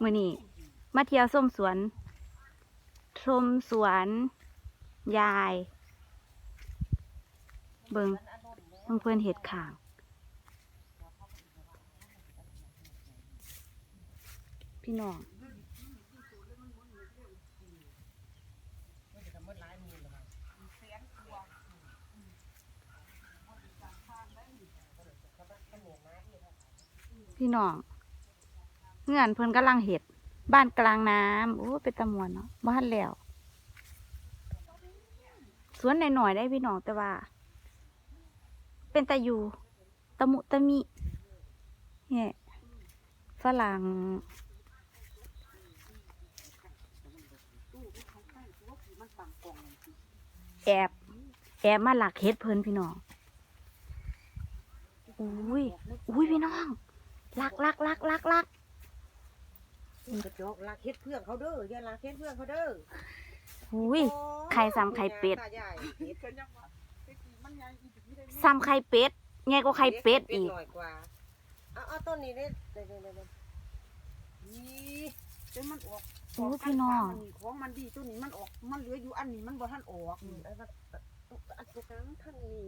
มือนี่มาเที่ยวส้มสวน ชมสวน ยาย เบิงเบิ่งเพื่อนเห็ดข่าง พี่น้องพี่น้อง เงื่อนเพิ่นกำลังเห็ด บ้านกลางน้ำโอ้เป็นตะมวนเนาะบ้านแล้วสวนหน่อยๆได้พี่น้องแต่ว่า เป็นตะยูตะมุตะมิเนี่ยฝรั่งแอบแอบมาหลักเฮ็ดเพิ่นพี่น้องอุ้ยอุ้ยพี่น้องลักลักลักลักลัก กระจกลักเฮ็ดเพื่อนเขาเด้ออย่าลักเฮ็ดเพื่อนเขาเด้ออุ้ย ไข่ซ้ำไข่เป็ดตาใหญ่เฮ็ด ซ้ำไข่เป็ดใหญ่กว่าไข่เป็ดอีกหน่อยกว่าเอาเอาต้นนี้เด้เด้เด้เด้เด้นี่เดี๋ยวมันออกโอ้พี่น้อง มันนี่ของมันดีตัวนี้มันออก มันเหลืออยู่อันนี้มันบ่ทันออกอืมไอ้ว่าอันตรงกลางท่านนี่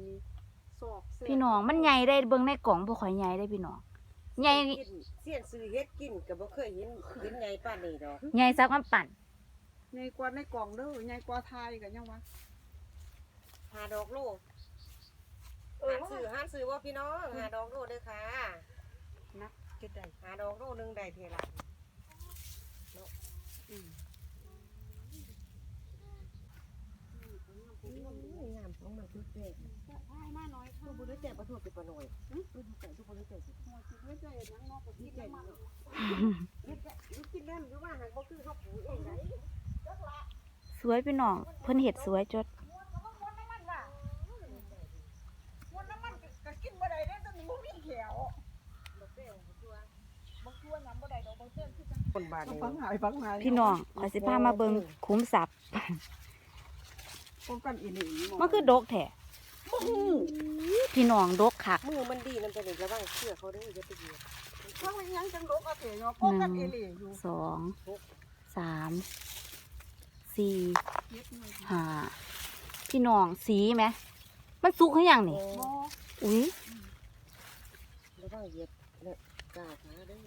ศอกเศษพี่น้องมันใหญ่ได้เบิ่งในกล่องบ่ค่อยใหญ่ได้พี่น้อง ใหญ่กินเสียนซื้อเฮ็ดกินก็บ่เคยเห็นเห็นไงป้านนี้ดอกใหญ่สักมันปั่นใหญ่กว่าในกล่องเด้อใหญ่กว่าไทยกันยังวะหาดอกโลหาซื้อหาซื้อว่าพี่น้องหาดอกโลเด้อค่ะนักจะได้หาดอกโลหนึงได้เท่าไหร่อืมงามของมันคือแปลกให้มาหน่อยค่ะทุกคนรู้ จประทูเป็นปะหน่อยทุกคนรู้จักทุกคนรู้จักสิหัวจิตไม่ใจนังนอกกับที่ใจมันยึดกินเล่นหรือว่าหางบ่คือเขาปลูเองไหนสวยพี่น้องเพิ่นเห็ดสวยจดวนน้ำมันว่ะวนน้ำมันก็กินบ่ได้เด้องตัวน้ำบ่ได้ดอกบางเส้นคือจังคนบ้านนี้ฟังหายฟังหายพี่น้องขอสิพามาเบิ่งคุ้มทรัพย์มันคือดกแท้ พี่น้องดกคักมือมันดีนั่นเป็นอีกระวังเชื่อเขาเด้ออย่าไปเหยียบฟังมันยังจังโดกเอาเถอะเนาะป้องกันอีนี่อยู่สองสามสี่เฮ็ดหน่อยห้าพี่น้องสีไหมมันสุกหรือยังนี่บ่อุ้ยระวังเหยียบเนี่ยกาขาเด้อ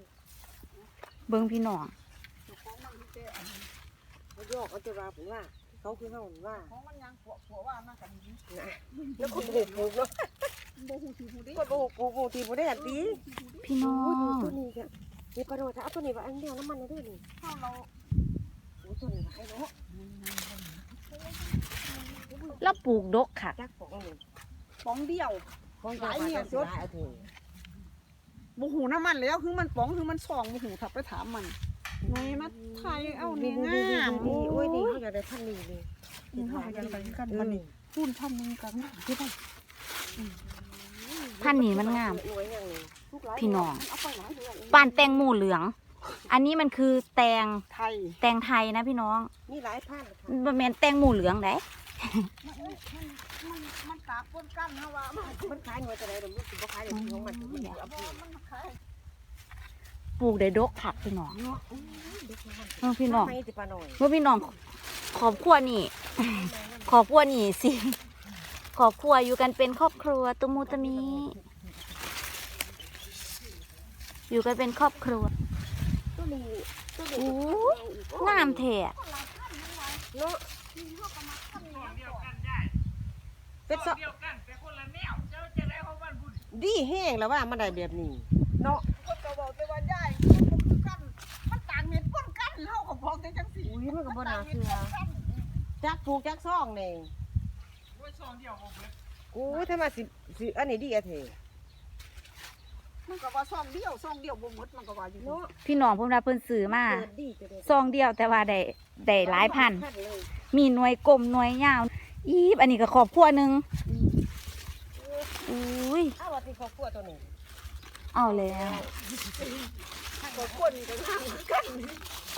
เบิ่งพี่น้องเจ้าของมันมีแต่อันนี้เขาโยกเขาจะว่าผมว่า เขาคือเขาผมว่าของมันยังผัวผัวว่ามากันนี้นะแล้วคนปลูกปลูกเนาะบ่ฮู้สิฮู้ดิคนปลูกปลูกปลูกทีบ่ได้อันดีพี่น้อโอ้ยงตัวนี้ก็นี่ปลาโดดเอาตัวนี้ว่าอันเดียวน้ำมันนะเด้อนี่เฮาเราโอ้ยตัวนี้ว่าไอ้เนาะแล้วปลูกดกคักจักปอกนี่ป๋องเดียวของเจ้าว่าจะสิหลายเอาเถอะบ่ฮู้น้ำมันแล้วคือมันป๋องคือมันซองบ่ฮู้ถ้าไปถามมัน หน่อยมาไทยเอานี่งามนี่โอ้ยนี่เขาอยากได้พันนี้นี่นี่เฮาก็จะไปกันเอมันนี่พูนทำมึงกันที่บ้านพันนี้มันงาม พี่น้องเอาไปานแตงหมูเหลือง อันนี้มันคือแตงไทย แตงไทยนะพี่น้องมีหลายพันค่ะมันแม่นแตงหมูเหลืองได้มันมันตากปนกันเฮาว่ามันขายหน่วยจะไหนเดี๋ยวมันขายเดี๋ยของมันมันเอาบ่เพื่อนมันขาย ปลูกได้ดกคักพี่น้องเออพี่น้องไม่สิปลาหน่อยเมื่อพี่น้องขอบครัวนี่ ขอบครัวนี่สิ ขอบครัวอยู่กันเป็นครอบครัวตุมูตะมีอยู่กันเป็นครอบครัวตัวนี้ตัวนี้โอ้ยงามแท้เนาะเป็นซะดีแห้งแล้วว่ามันได้แบบนี้ เนาะคนก็บอกแต่ว่ายายมันบ่คือกัน มันต่างเม็ดปนกันเฮาก็บอกแต่จังซี่อุ้ยมันก็บ่น่าเชื่อจักปลูกจักซ่องนี่โอ้ยถ้ามาสิสิอันนี้ดีอะเถอะมันก็ว่าซองเดียวซองเดียวบ่หมดมันก็ว่าอยู่เนาะพี่น้องเพิ่นว่าเพิ่นซื้อมาเกิดดีจะได้ซองเดียวแต่ว่าได้ได้หลายพัน เลยมีหน่วยกลมหน่วยยาว อีบอันนี้ก็ครอบครัวหนึงอุ้ยเอาว่าสิครอบครัวตัวนี้ เอาแล้วก็คนก็งามคือกัน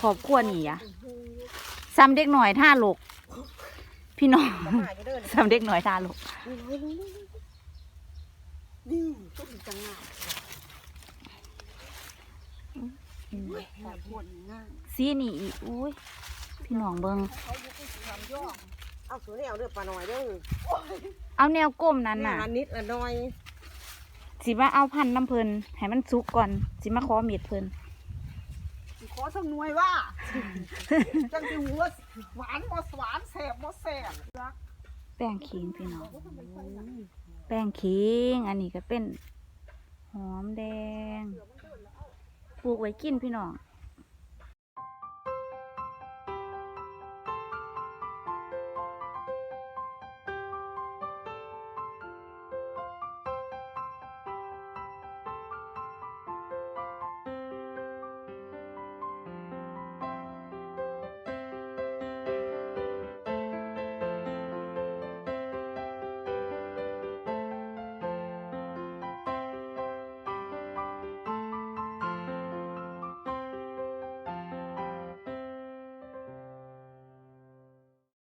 ครอบครัวนี่อะซ้ำเด็กหน่อยท่าลก พี่น้องจะมาอยู่เด้อนี่ซ้ำเด็กหน่อยท่าลกนี่นี่นี่นี่ต้นจังงามอืมแต่ผลง่ายสีนี่อีกอุ้ยพี่น้องเบิงเขาอยู่ที่ทำย่องเอาสูนี่เอาเด้อปลาหน่อยเด้อเอาแนวก้มนั้นแม่น่ะละนิดละหน้อย สิมาเอาพันธุ์น้ำเพลินให้มันสุกก่อน สิมาขอมีดเพลินสิขอสักหน่วยว่า จังสิหัวหวานบ่หวานแสบบ่แสบรักแป้งขิงพี่น้อง แป้งขิงอันนี้ก็เป็น หอมแดง ปลูกไว้กินพี่น้อง